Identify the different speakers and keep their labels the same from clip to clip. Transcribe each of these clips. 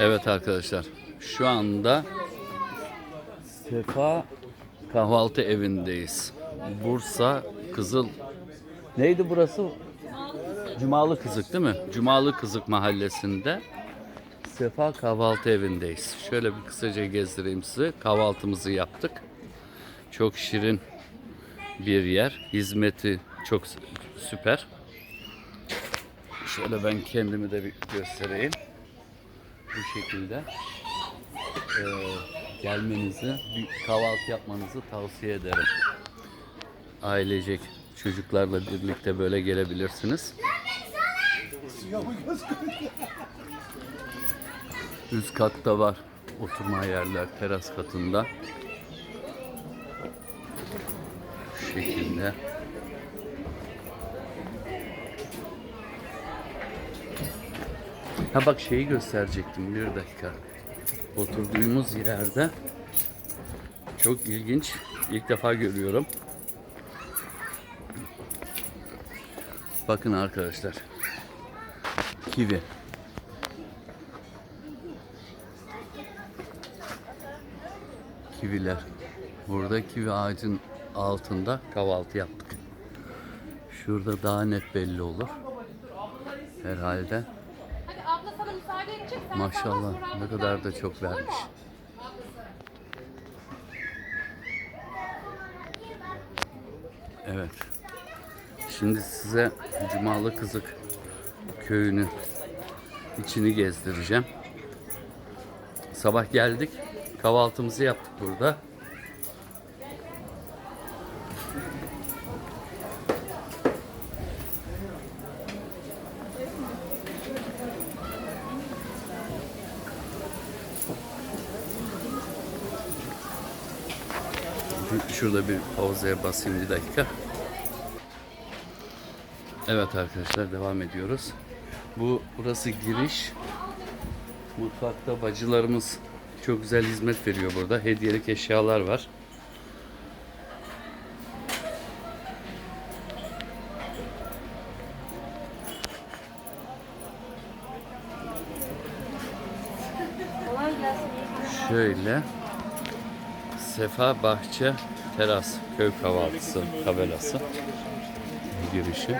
Speaker 1: Evet arkadaşlar. Şu anda Sefa kahvaltı evindeyiz. Bursa Kızıl Neydi burası? Cumalı Kızık değil mi? Cumalı Kızık mahallesinde Sefa kahvaltı evindeyiz. Şöyle bir kısaca gezdireyim size. Kahvaltımızı yaptık. Çok şirin bir yer. Hizmeti çok sü- süper. Şöyle ben kendimi de bir göstereyim. Bu şekilde eee, gelmenizi, bir kahvaltı yapmanızı tavsiye ederim. Ailecek çocuklarla birlikte böyle gelebilirsiniz. Üst katta var oturma yerler teras katında. Şu şekilde. Ha bak şeyi gösterecektim bir dakika. Oturduğumuz yerde çok ilginç. İlk defa görüyorum. Bakın arkadaşlar. Kivi. Kiviler. Burada kivi ağacın altında kahvaltı yaptık. Şurada daha net belli olur. Herhalde.
Speaker 2: Hadi abla sana müsaade edecek. Sen
Speaker 1: Maşallah ne kadar da çok vermiş. Evet. Şimdi size Cumalı Kızık köyünü içini gezdireceğim. Sabah geldik. Kahvaltımızı yaptık burada. Şurada bir pauzaya basayım bir dakika. Evet arkadaşlar devam ediyoruz. Bu burası giriş. Mutfakta bacılarımız çok güzel hizmet veriyor burada. Hediyelik eşyalar var. Şöyle Sefa Bahçe Teras Köy Kahvaltısı tabelası girişi.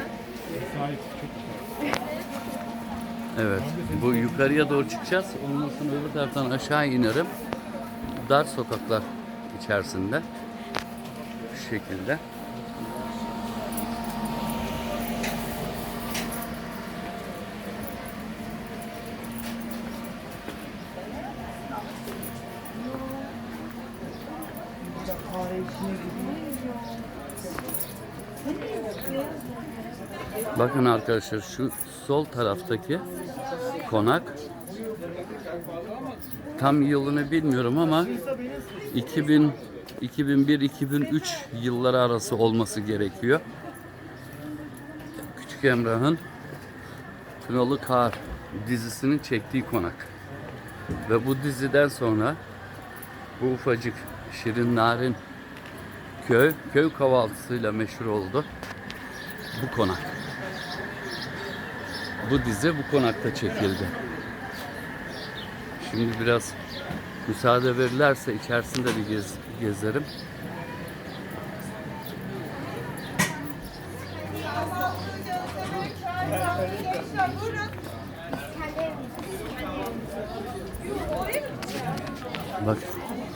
Speaker 1: Evet. Bu yukarıya doğru çıkacağız. Ondan sonra öbür taraftan aşağı inerim. Dar sokaklar içerisinde. Bu şekilde. Bakın arkadaşlar şu sol taraftaki konak tam yılını bilmiyorum ama 2000 2001-2003 yılları arası olması gerekiyor. Küçük Emrah'ın Kınalı Kar dizisinin çektiği konak. Ve bu diziden sonra bu ufacık şirin narin köy köy kahvaltısıyla meşhur oldu. Bu konak. Bu dizi bu konakta çekildi. Şimdi biraz müsaade verirlerse içerisinde bir gez, gezerim. Bak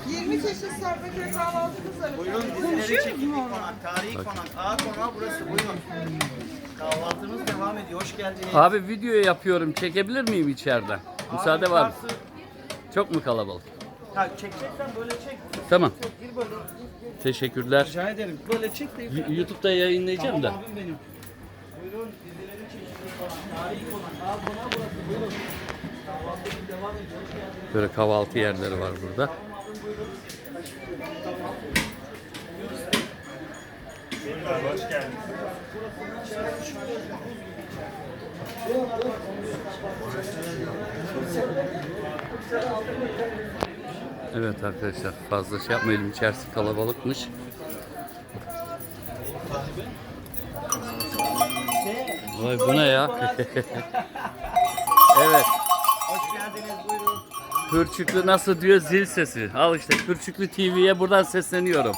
Speaker 3: 20 çeşit Sarpaköy kahvaltımız var.
Speaker 4: Buyurun dizileri çekildik konak. Tarihi konak. A konağı burası. Buyurun. Kahvaltımız devam ediyor. Hoş geldiniz.
Speaker 1: abi video yapıyorum. Çekebilir miyim içeriden? Müsaade
Speaker 4: Abi,
Speaker 1: var mı?
Speaker 4: yukarısı-
Speaker 1: Çok mu kalabalık?
Speaker 4: Ha, çekeceksen böyle çek.
Speaker 1: Tamam.
Speaker 4: Gir böyle.
Speaker 1: Teşekkürler.
Speaker 4: Rica ederim. Böyle çek de
Speaker 1: Y-
Speaker 4: yukarı.
Speaker 1: YouTube'da yayınlayacağım da.
Speaker 4: Tamam abim benim. Buyurun dizileri çekildik konak. Tarihi konak. A konağı burası. Buyurun. Kahvaltımız devam ediyor. Hoş geldiniz.
Speaker 1: Böyle kahvaltı yerleri var burada. Evet arkadaşlar fazla şey yapmayalım içerisi kalabalıkmış. Vay bu ne ya? Evet.
Speaker 4: Hoş geldiniz buyurun.
Speaker 1: Pürçüklü nasıl diyor zil sesi. Al işte Pürçüklü TV'ye buradan sesleniyorum.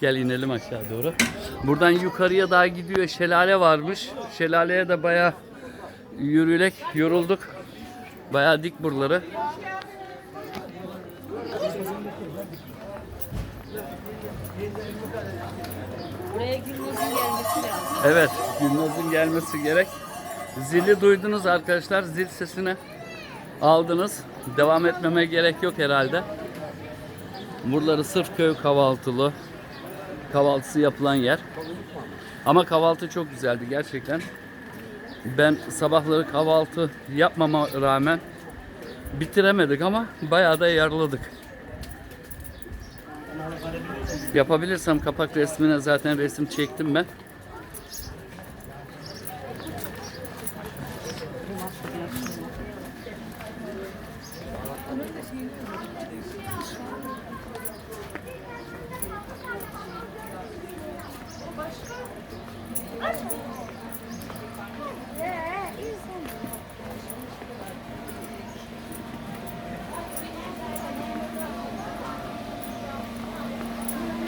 Speaker 1: Gel inelim aşağı doğru. Buradan yukarıya daha gidiyor. Şelale varmış. Şelaleye de bayağı yürüyerek yorulduk. Bayağı dik buraları.
Speaker 2: Buraya Gülnaz'ın gelmesi lazım.
Speaker 1: Evet, Gülnaz'ın gelmesi gerek. Zili duydunuz arkadaşlar. Zil sesini aldınız. Devam etmeme gerek yok herhalde. Buraları sırf köy kahvaltılı. Kahvaltısı yapılan yer. Ama kahvaltı çok güzeldi gerçekten. Ben sabahları kahvaltı yapmama rağmen bitiremedik ama bayağı da yarladık. Yapabilirsem kapak resmine zaten resim çektim ben.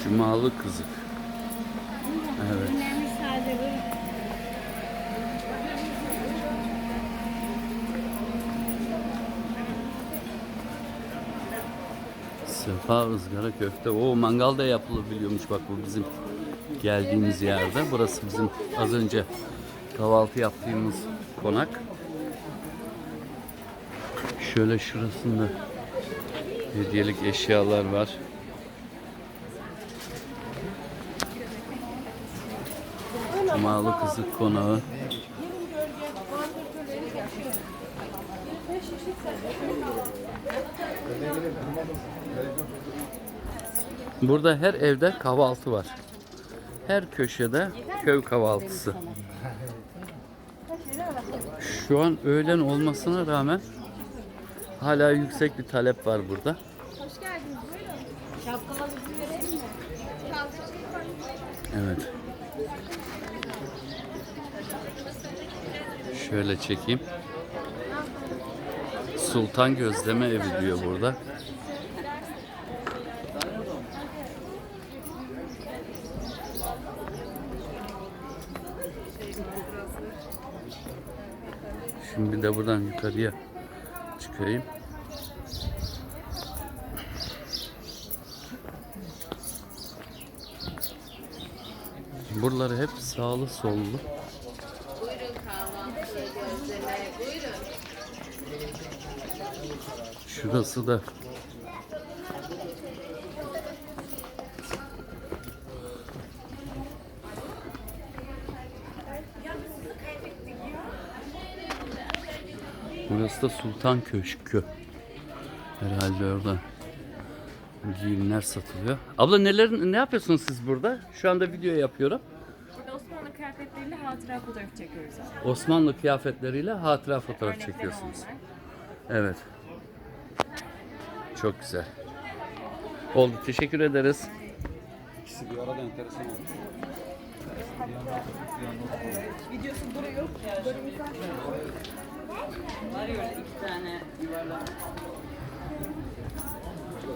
Speaker 1: Cumalı kızık. Sefa ızgara köfte. O mangal da yapılabiliyormuş bak bu bizim geldiğimiz yerde. Burası bizim az önce kahvaltı yaptığımız konak. Şöyle şurasında hediyelik eşyalar var. Cumalı Kızık Konağı. Burada her evde kahvaltı var. Her köşede köy kahvaltısı. Şu an öğlen olmasına rağmen hala yüksek bir talep var burada.
Speaker 2: Hoş geldiniz. Buyurun.
Speaker 1: Evet. Şöyle çekeyim. Sultan Gözleme Evi diyor burada. Şimdi de buradan yukarıya çıkayım. Buraları hep sağlı sollu. Şurası da Burası da Sultan Köşkü. Herhalde orada giyimler satılıyor. Abla neler ne yapıyorsunuz siz burada? Şu anda video yapıyorum.
Speaker 5: Burada Osmanlı kıyafetleriyle hatıra fotoğrafı çekiyoruz abi.
Speaker 1: Osmanlı kıyafetleriyle hatıra fotoğraf çekiyorsunuz. Evet. Çok güzel. Oldu. Teşekkür ederiz.
Speaker 4: Var ya öyle iki tane yuvarlak.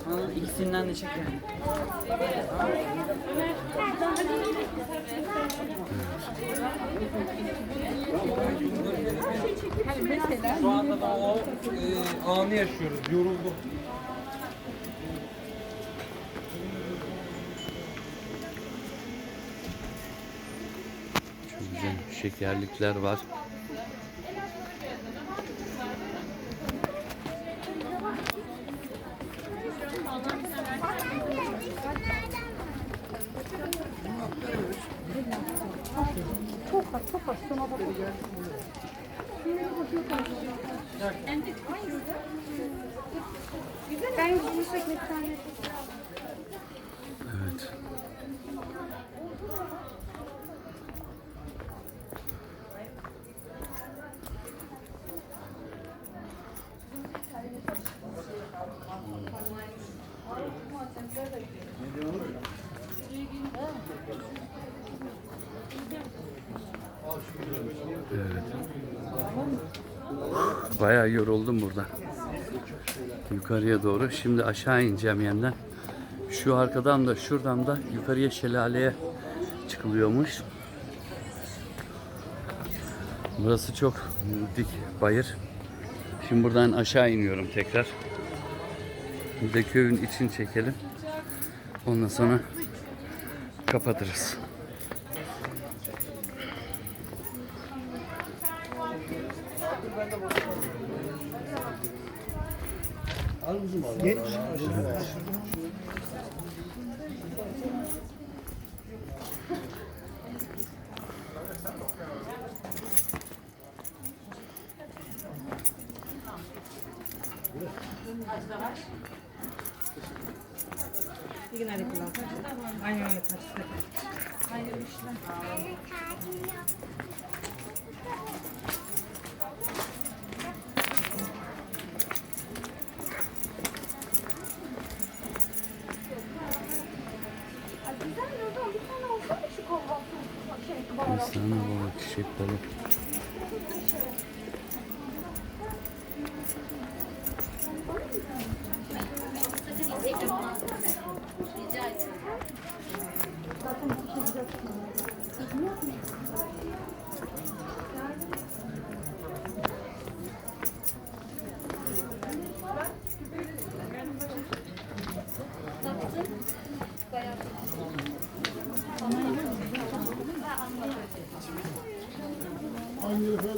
Speaker 4: Onun ikisinden de çekelim.
Speaker 6: Şu anda da o e, anı yaşıyoruz. Yoruldum.
Speaker 1: Çok güzel şekerlikler var.
Speaker 2: Evet. Ne diyorsun?
Speaker 1: Evet. Bayağı yoruldum burada. Yukarıya doğru. Şimdi aşağı ineceğim yeniden. Şu arkadan da şuradan da yukarıya şelaleye çıkılıyormuş. Burası çok dik bayır. Şimdi buradan aşağı iniyorum tekrar. Bir de köyün için çekelim. Ondan sonra kapatırız.
Speaker 2: Bir gün hadi kullan. Aynen öyle İnsana bak çiçeklere. Rica ederim.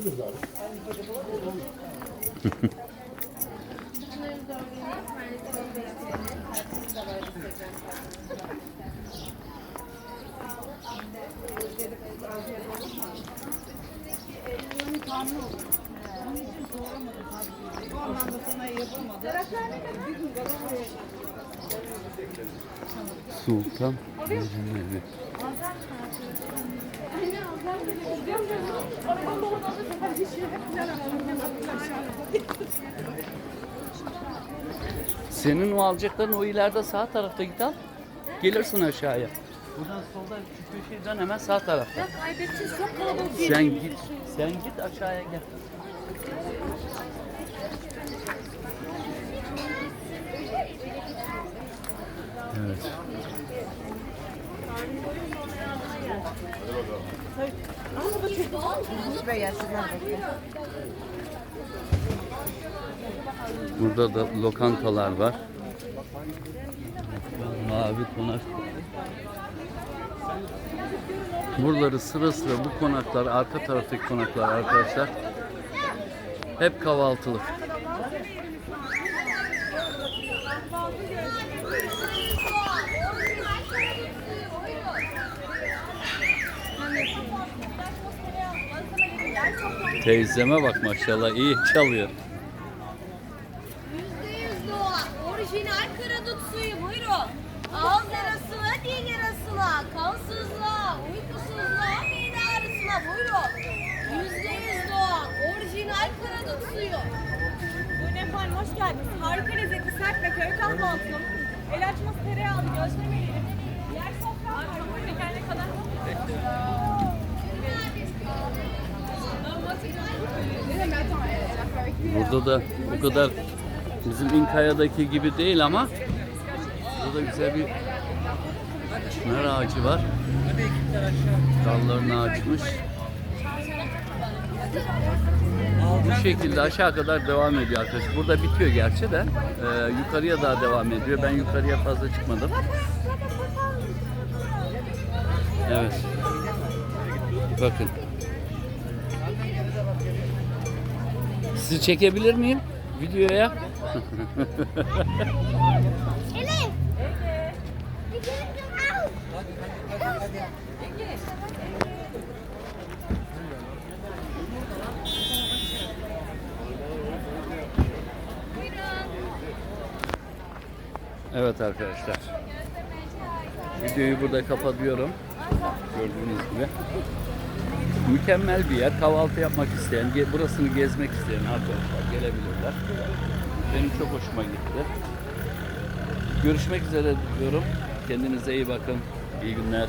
Speaker 2: Taşlı.
Speaker 1: Kestane balı, çiçek balı. Sultan Mecnun Evi. Senin o alacakların o ileride sağ tarafta git al. Gelirsin aşağıya. Buradan solda şu köşeden hemen sağ tarafta.
Speaker 2: Ya kaybedeceğiz çok kalabalık
Speaker 1: Sen git, sen git aşağıya gel. Burada da lokantalar var. Mavi konak. Buraları sıra sıra bu konaklar, arka taraftaki konaklar arkadaşlar. Hep kahvaltılık. Teyzeme bak maşallah iyi çalıyor.
Speaker 7: %100 doğa, orijinal karadut suyu buyurun. Ağız yarasına, dil yarasına, kansızlığa, uykusuzluğa, mide ağrısına buyurun. %100 doğa, orijinal karadut suyu.
Speaker 5: Buyurun efendim hoş geldiniz. Harika lezzetli sert ve köy kahvaltı. El açması tereyağlı gözlemeyle. Diğer sofra var. Buyurun gelene kadar.
Speaker 1: Burada da o kadar bizim İnkaya'daki gibi değil ama burada güzel bir çınar ağacı var. Dallarını açmış. Bu şekilde aşağı kadar devam ediyor arkadaşlar. Burada bitiyor gerçi de. Ee, yukarıya daha devam ediyor. Ben yukarıya fazla çıkmadım. Evet. Bakın. Sizi çekebilir miyim videoya? Evet arkadaşlar. Videoyu burada kapatıyorum. Gördüğünüz gibi. Mükemmel bir yer. Kahvaltı yapmak isteyen, burasını gezmek isteyen arkadaşlar gelebilirler. Benim çok hoşuma gitti. Görüşmek üzere diyorum. Kendinize iyi bakın. İyi günler.